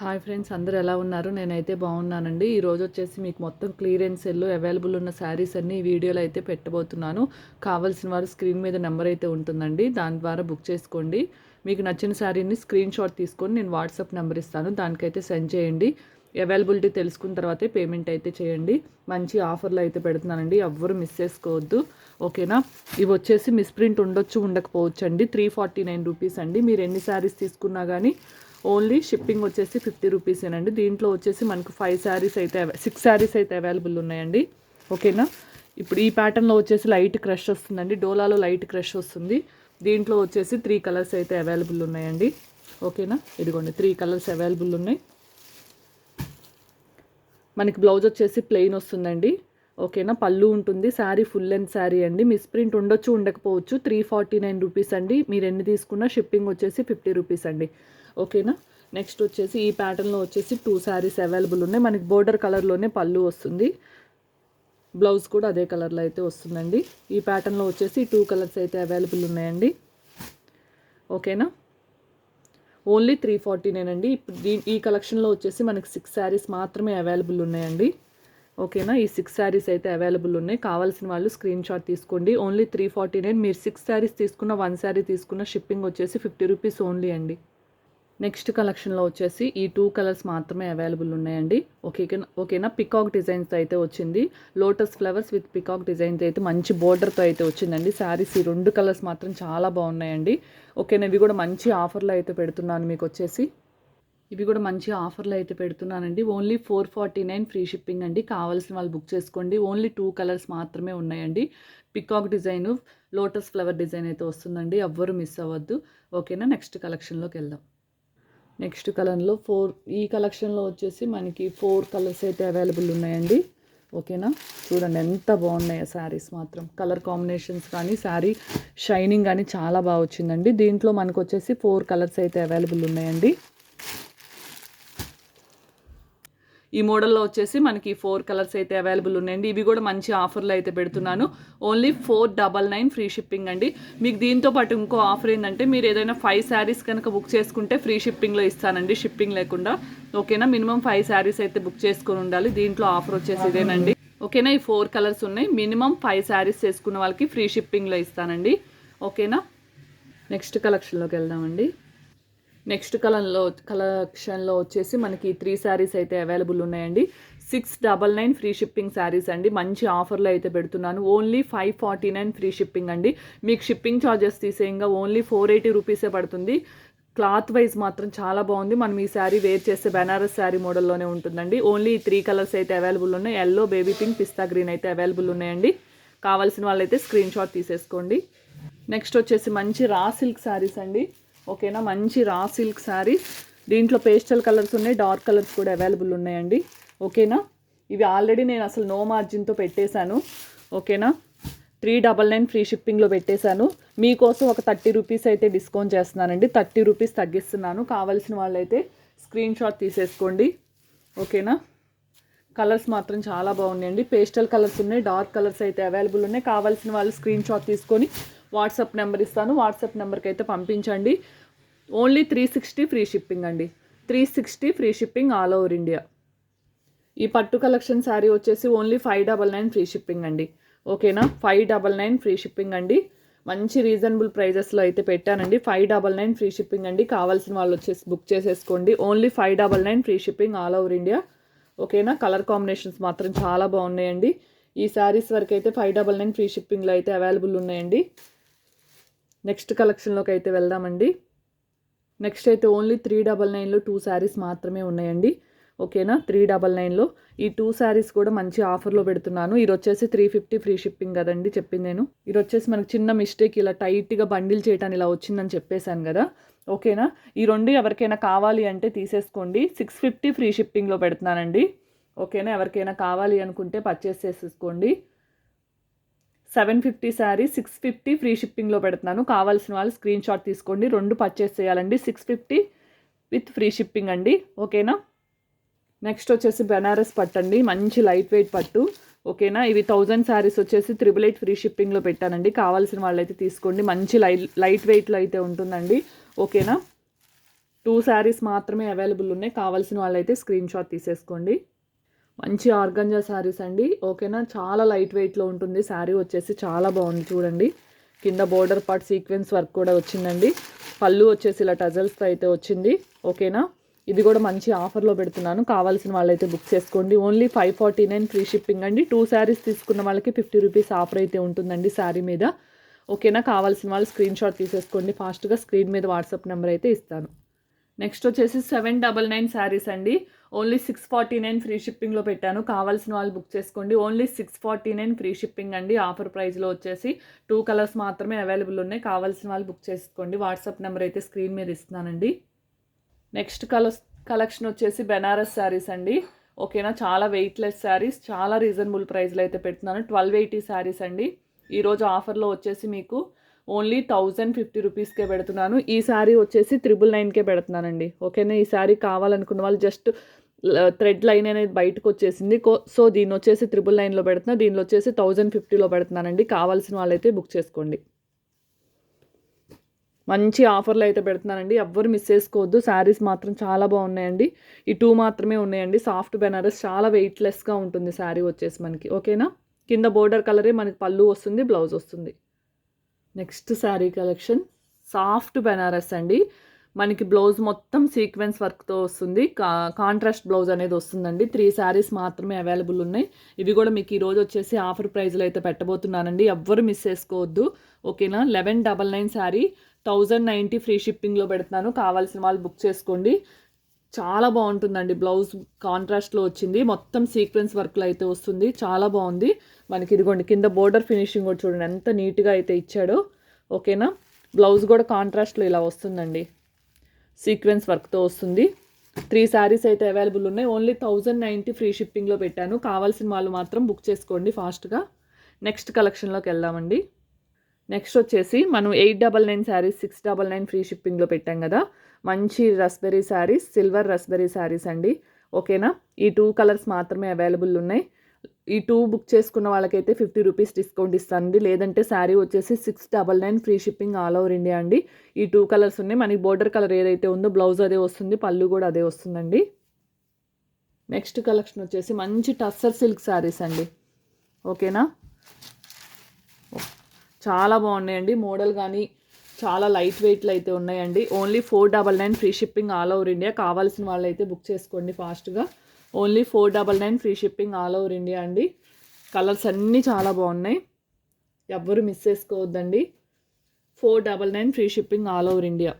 Hi friends అందరూ ఎలా ఉన్నారు? నేనైతే బాగున్నానండి. ఈ రోజు వచ్చేసి మీకు మొత్తం క్లియరెన్స్ సెల్ అవైలబుల్ ఉన్న శారీస్ అన్ని ఈ వీడియోలో అయితే పెట్టబోతున్నాను. కావాల్సిన వారు స్క్రీన్ మీద నెంబర్ అయితే ఉంటుందండి. దాని ద్వారా బుక్ చేసుకోండి. మీకు నచ్చిన శారీని స్క్రీన్ షాట్ తీసుకొని నేను వాట్సాప్ నెంబర్ ఇస్తాను. దానికైతే సెండ్ చేయండి. అవైలబిలిటీ తెలుసుకున్న తర్వాతే పేమెంట్ అయితే చేయండి. మంచి ఆఫర్లు అయితే పెడుతున్నానండి. ఎవ్వరు మిస్ చేసుకోవద్దు. ఓకేనా? ఇవి వచ్చేసి మిస్ప్రింట్ ఉండొచ్చు ఉండకపోవచ్చు అండి త్రీ ఫార్టీ నైన్ రూపీస్ అండి. మీరు ఎన్ని శారీస్ తీసుకున్నా కానీ ఓన్లీ షిప్పింగ్ వచ్చేసి ఫిఫ్టీ రూపీసేనండి. దీంట్లో వచ్చేసి మనకు ఫైవ్ శారీస్ అయితే సిక్స్ శారీస్ అయితే అవైలబుల్ ఉన్నాయండి. ఓకేనా? ఇప్పుడు ఈ ప్యాటర్న్లో వచ్చేసి లైట్ క్రష్ వస్తుందండి. డోలాలో లైట్ క్రష్ వస్తుంది. దీంట్లో వచ్చేసి త్రీ కలర్స్ అయితే అవైలబుల్ ఉన్నాయండి. ఓకేనా? ఇదిగోండి త్రీ కలర్స్ అవైలబుల్ ఉన్నాయి. మనకి బ్లౌజ్ వచ్చేసి ప్లెయిన్ వస్తుందండి. ఓకేనా? పళ్ళు ఉంటుంది. శారీ ఫుల్ లెంత్ శారీ అండి. మిస్ ప్రింట్ ఉండొచ్చు ఉండకపోవచ్చు. త్రీ ఫార్టీ నైన్ రూపీస్ అండి. మీరు ఎన్ని తీసుకున్నా షిప్పింగ్ వచ్చేసి ఫిఫ్టీ రూపీస్ అండి. ఓకేనా? నెక్స్ట్ వచ్చేసి ఈ ప్యాటర్న్లో వచ్చేసి టూ శారీస్ అవైలబుల్ ఉన్నాయి. మనకి బోర్డర్ కలర్లోనే పళ్ళు వస్తుంది. బ్లౌజ్ కూడా అదే కలర్లో అయితే వస్తుందండి. ఈ ప్యాటర్న్లో వచ్చేసి టూ కలర్స్ అయితే అవైలబుల్ ఉన్నాయండి. ఓకేనా? ఓన్లీ త్రీ ఫార్టీ ఇప్పుడు దీ ఈ కలెక్షన్లో వచ్చేసి మనకి సిక్స్ శారీస్ మాత్రమే అవైలబుల్ ఉన్నాయండి. ఓకేనా? ఈ సిక్స్ శారీస్ అయితే అవైలబుల్ ఉన్నాయి. కావాల్సిన వాళ్ళు స్క్రీన్ షాట్ తీసుకోండి. Only three forty nine. మీరు సిక్స్ శారీస్ తీసుకున్న వన్ శారీ తీసుకున్న షిప్పింగ్ వచ్చేసి ఫిఫ్టీ రూపీస్ ఓన్లీ అండి. నెక్స్ట్ కలెక్షన్లో వచ్చేసి ఈ టూ కలర్స్ మాత్రమే అవైలబుల్ ఉన్నాయండి. ఓకే ఓకేనా? పికాక్ డిజైన్స్ అయితే వచ్చింది. Lotus flowers with peacock designs అయితే మంచి బోర్డర్తో అయితే వచ్చిందండి. శారీస్ ఈ రెండు కలర్స్ మాత్రం చాలా బాగున్నాయండి. ఓకేనా ఇవి కూడా మంచి ఆఫర్లో అయితే పెడుతున్నాను మీకు వచ్చేసి. ఇవి కూడా మంచి ఆఫర్లు అయితే పెడుతున్నానండి. Only four forty nine free shipping అండి. కావాల్సిన వాళ్ళు బుక్ చేసుకోండి. ఓన్లీ టూ కలర్స్ మాత్రమే ఉన్నాయండి. Peacock design lotus flower design అయితే వస్తుందండి. ఎవ్వరు మిస్ అవ్వద్దు. ఓకేనా నెక్స్ట్ కలెక్షన్లోకి వెళ్దాం. నెక్స్ట్ కలర్లో ఫోర్ ఈ కలెక్షన్లో వచ్చేసి మనకి ఫోర్ కలర్స్ అయితే అవైలబుల్ ఉన్నాయండి. ఓకేనా? చూడండి ఎంత బాగున్నాయో శారీస్ మాత్రం. కలర్ కాంబినేషన్స్ కానీ శారీ షైనింగ్ కానీ చాలా బాగా వచ్చిందండి. దీంట్లో మనకు వచ్చేసి ఫోర్ కలర్స్ అయితే అవైలబుల్ ఉన్నాయండి. ఈ మోడల్లో వచ్చేసి మనకి ఫోర్ కలర్స్ అయితే అవైలబుల్ ఉన్నాయండి. ఇవి కూడా మంచి ఆఫర్లు అయితే పెడుతున్నాను. Only four double nine free shipping అండి. మీకు దీంతో పాటు ఇంకో ఆఫర్ ఏంటంటే మీరు ఏదైనా ఫైవ్ శారీస్ కనుక బుక్ చేసుకుంటే ఫ్రీ షిప్పింగ్లో ఇస్తానండి షిప్పింగ్ లేకుండా. ఓకేనా? మినిమం ఫైవ్ శారీస్ అయితే బుక్ చేసుకొని ఉండాలి. దీంట్లో ఆఫర్ వచ్చేసి ఇదేనండి. ఓకేనా? ఈ ఫోర్ కలర్స్ ఉన్నాయి. మినిమం ఫైవ్ శారీస్ చేసుకున్న వాళ్ళకి ఫ్రీ షిప్పింగ్లో ఇస్తానండి. ఓకేనా? నెక్స్ట్ కలెక్షన్లోకి వెళ్దామండి. నెక్స్ట్ కలర్లో కలెక్షన్లో వచ్చేసి మనకి త్రీ శారీస్ అయితే అవైలబుల్ ఉన్నాయండి. Six double nine free shipping saris అండి. మంచి ఆఫర్లో అయితే పెడుతున్నాను. Only five forty nine free shipping అండి. మీకు షిప్పింగ్ ఛార్జెస్ తీసేయంగా ఓన్లీ ఫోర్ ఎయిటీ రూపీసే పడుతుంది. క్లాత్ వైజ్ మాత్రం చాలా బాగుంది. మనం ఈ శారీ వేర్ చేస్తే బెనారస్ శారీ మోడల్లోనే ఉంటుందండి. ఓన్లీ త్రీ కలర్స్ అయితే అవైలబుల్ ఉన్నాయి. Yellow baby pink pista green అయితే అవైలబుల్ ఉన్నాయండి. కావాల్సిన వాళ్ళైతే స్క్రీన్ షాట్ తీసేసుకోండి. నెక్స్ట్ వచ్చేసి మంచి రా సిల్క్ శారీస్ అండి. ఓకేనా? మంచి రా సిల్క్ శారీ. దీంట్లో పేస్టల్ కలర్స్ ఉన్నాయి డార్క్ కలర్స్ కూడా అవైలబుల్ ఉన్నాయండి. ఓకేనా? ఇవి ఆల్రెడీ నేను అసలు నో మార్జిన్తో పెట్టేశాను. ఓకేనా? త్రీ డబల్ నైన్ ఫ్రీ షిప్పింగ్లో పెట్టేశాను. మీకోసం ఒక థర్టీ రూపీస్ అయితే డిస్కౌంట్ చేస్తున్నానండి. థర్టీ రూపీస్ తగ్గిస్తున్నాను. కావాల్సిన వాళ్ళైతే స్క్రీన్ షాట్ తీసేసుకోండి. ఓకేనా? కలర్స్ మాత్రం చాలా బాగున్నాయండి. పేస్టల్ కలర్స్ ఉన్నాయి డార్క్ కలర్స్ అయితే అవైలబుల్ ఉన్నాయి. కావాల్సిన వాళ్ళు స్క్రీన్ షాట్ తీసుకొని వాట్సాప్ నెంబర్ ఇస్తాను. వాట్సాప్ నెంబర్కి అయితే పంపించండి. Only three sixty free shipping అండి. Three sixty free shipping all over India ఈ పట్టు కలెక్షన్ శారీ వచ్చేసి only five double nine free shipping అండి. ఓకేనా five double nine free shipping అండి. మంచి రీజనబుల్ ప్రైజెస్లో అయితే పెట్టానండి. Five double nine free shipping అండి. కావాల్సిన వాళ్ళు వచ్చేసి బుక్ చేసేసుకోండి. Only five double nine free shipping all over India ఓకేనా కలర్ కాంబినేషన్స్ మాత్రం చాలా బాగున్నాయండి. ఈ శారీస్ వరకు అయితే ఫైవ్ డబల్ నైన్ ఫ్రీ షిప్పింగ్లో అయితే అవైలబుల్ ఉన్నాయండి. నెక్స్ట్ కలెక్షన్లోకి అయితే వెళ్దామండి. నెక్స్ట్ అయితే ఓన్లీ త్రీ డబల్ నైన్లో టూ శారీస్ మాత్రమే ఉన్నాయండి. ఓకేనా? త్రీ డబల్ నైన్లో. ఈ టూ శారీస్ కూడా మంచి ఆఫర్లో పెడుతున్నాను. ఇది వచ్చేసి త్రీ ఫిఫ్టీ ఫ్రీ షిప్పింగ్ కదండి చెప్పింది నేను. ఇది వచ్చేసి మనకు చిన్న మిస్టేక్ ఇలా టైట్గా బండిల్ చేయటానికి ఇలా వచ్చిందని చెప్పేశాను కదా. ఓకేనా? ఈ రెండు ఎవరికైనా కావాలి అంటే తీసేసుకోండి. సిక్స్ ఫిఫ్టీ ఫ్రీ షిప్పింగ్లో పెడుతున్నానండి. ఓకేనా? ఎవరికైనా కావాలి అనుకుంటే పర్చేస్ చేసేసుకోండి. Seven fifty sari six fifty free షిప్పింగ్లో పెడుతున్నాను. కావాల్సిన వాళ్ళు స్క్రీన్ షాట్ తీసుకోండి. రెండు పర్చేస్ చేయాలండి. Six fifty with free shipping అండి. ఓకేనా? నెక్స్ట్ వచ్చేసి బెనారస్ పట్టు అండి. మంచి లైట్ వెయిట్ పట్టు. ఓకేనా? ఇవి థౌజండ్ శారీస్ వచ్చేసి త్రిబుల్ ఎయిట్ ఫ్రీ షిప్పింగ్లో పెట్టానండి. కావాల్సిన వాళ్ళైతే తీసుకోండి. మంచి లైట్ లైట్ వెయిట్లో అయితే ఉంటుందండి. ఓకేనా? టూ శారీస్ మాత్రమే అవైలబుల్ ఉన్నాయి. కావాల్సిన వాళ్ళైతే స్క్రీన్ షాట్ తీసేసుకోండి. మంచి ఆర్గంజా శారీస్ అండి. ఓకేనా? చాలా లైట్ వెయిట్లో ఉంటుంది. శారీ వచ్చేసి చాలా బాగుంది చూడండి. కింద బోర్డర్ పార్ట్ సీక్వెన్స్ వర్క్ కూడా వచ్చిందండి. పళ్ళు వచ్చేసి ఇలా టజల్స్తో అయితే వచ్చింది. ఓకేనా? ఇది కూడా మంచి ఆఫర్లో పెడుతున్నాను. కావాల్సిన వాళ్ళైతే బుక్ చేసుకోండి. Only five forty nine free shipping అండి. టూ శారీస్ తీసుకున్న వాళ్ళకి ఫిఫ్టీ రూపీస్ ఆఫర్ అయితే ఉంటుందండి శారీ మీద. ఓకేనా? కావాల్సిన వాళ్ళు స్క్రీన్ షాట్ తీసేసుకోండి. ఫాస్ట్గా స్క్రీన్ మీద వాట్సాప్ నెంబర్ అయితే ఇస్తాను. నెక్స్ట్ వచ్చేసి సెవెన్ డబల్ నైన్ శారీస్ అండి. Only six forty nine free షిప్పింగ్లో పెట్టాను. కావాల్సిన వాళ్ళు బుక్ చేసుకోండి. Only six forty nine free shipping అండి. ఆఫర్ ప్రైస్లో వచ్చేసి టూ కలర్స్ మాత్రమే అవైలబుల్ ఉన్నాయి. కావాల్సిన వాళ్ళు బుక్ చేసుకోండి. వాట్సాప్ నెంబర్ అయితే స్క్రీన్ మీద ఇస్తున్నానండి. నెక్స్ట్ కలర్ కలెక్షన్ వచ్చేసి బెనారస్ శారీస్ అండి. ఓకేనా? చాలా వెయిట్లెస్ శారీస్. చాలా రీజనబుల్ ప్రైస్లో అయితే పెడుతున్నాను. ట్వెల్వ్ ఎయిటీ శారీస్ అండి. ఈరోజు ఆఫర్లో వచ్చేసి మీకు ఓన్లీ థౌజండ్ ఫిఫ్టీ రూపీస్కే పెడుతున్నాను. ఈ శారీ వచ్చేసి త్రిబుల్ నైన్కే పెడుతున్నానండి. ఓకేనా? ఈ శారీ కావాలనుకున్న వాళ్ళు జస్ట్ థ్రెడ్ లైన్ అనేది బయటకు వచ్చేసింది. కో- సో దీన్ని వచ్చేసి త్రిబుల్ నైన్లో పెడుతున్నా. దీనిలో వచ్చేసి థౌజండ్ ఫిఫ్టీలో పెడుతున్నానండి. కావాల్సిన వాళ్ళైతే బుక్ చేసుకోండి. మంచి ఆఫర్లు అయితే పెడుతున్నానండి. ఎవ్వరు మిస్ చేసుకోవద్దు. శారీస్ మాత్రం చాలా బాగున్నాయండి. ఈ టూ మాత్రమే ఉన్నాయండి. సాఫ్ట్ బెనారస్ చాలా వెయిట్లెస్గా ఉంటుంది శారీ వచ్చేసి మనకి. ఓకేనా? కింద బోర్డర్ కలరే మనకి పళ్ళు వస్తుంది బ్లౌజ్ వస్తుంది. Next sari collection. Soft Banaras అండి. మనకి బ్లౌజ్ మొత్తం సీక్వెన్స్ వర్క్తో వస్తుంది. కా కాంట్రాస్ట్ బ్లౌజ్ అనేది వస్తుందండి. త్రీ శారీస్ మాత్రమే అవైలబుల్ ఉన్నాయి. ఇవి కూడా మీకు ఈరోజు వచ్చేసి ఆఫర్ ప్రైజ్లో అయితే పెట్టబోతున్నానండి. ఎవ్వరు మిస్ చేసుకోవద్దు. ఓకేనా? Eleven double nine sari thousand ninety free షిప్పింగ్లో పెడుతున్నాను. కావాల్సిన వాళ్ళు బుక్ చేసుకోండి. చాలా బాగుంటుందండి. బ్లౌజ్ కాంట్రాస్ట్లో వచ్చింది. మొత్తం సీక్వెన్స్ వర్క్లో అయితే వస్తుంది. చాలా బాగుంది. మనకి ఇదిగోండి కింద బోర్డర్ ఫినిషింగ్ కూడా చూడండి. ఎంత నీట్గా అయితే ఇచ్చాడో. ఓకేనా? బ్లౌజ్ కూడా కాంట్రాస్ట్లో ఇలా వస్తుందండి. సీక్వెన్స్ వర్క్తో వస్తుంది. త్రీ శారీస్ అయితే అవైలబుల్ ఉన్నాయి. ఓన్లీ థౌజండ్ నైంటీ ఫ్రీ షిప్పింగ్లో పెట్టాను. కావాల్సిన వాళ్ళు మాత్రం బుక్ చేసుకోండి ఫాస్ట్గా. నెక్స్ట్ కలెక్షన్లోకి వెళ్దామండి. నెక్స్ట్ వచ్చేసి మనం eight double nine saris six double nine free షిప్పింగ్లో పెట్టాం కదా. మంచి raspberry saris silver raspberry saris అండి. ఓకేనా? ఈ టూ కలర్స్ మాత్రమే అవైలబుల్ ఉన్నాయి. ఈ టూ బుక్ చేసుకున్న వాళ్ళకైతే ఫిఫ్టీ రూపీస్ డిస్కౌంట్ ఇస్తానండి. లేదంటే శారీ వచ్చేసి six double nine free shipping all over India అండి. ఈ టూ కలర్స్ ఉన్నాయి. మనకి బోర్డర్ కలర్ ఏదైతే ఉందో బ్లౌజ్ అదే వస్తుంది. పళ్ళు కూడా అదే వస్తుందండి. నెక్స్ట్ కలెక్షన్ వచ్చేసి మంచి టస్సర్ సిల్క్ శారీస్ అండి. ఓకేనా? చాలా బాగున్నాయండి. మోడల్ కానీ చాలా లైట్ వెయిట్లు అయితే ఉన్నాయండి. Only four double nine free shipping all over India కావాల్సిన వాళ్ళైతే బుక్ చేసుకోండి ఫాస్ట్గా only four double nine free shipping all over India అండి. కలర్స్ అన్నీ చాలా బాగున్నాయి. ఎవ్వరు మిస్ చేసుకోవద్దండి. Four double nine free shipping all over India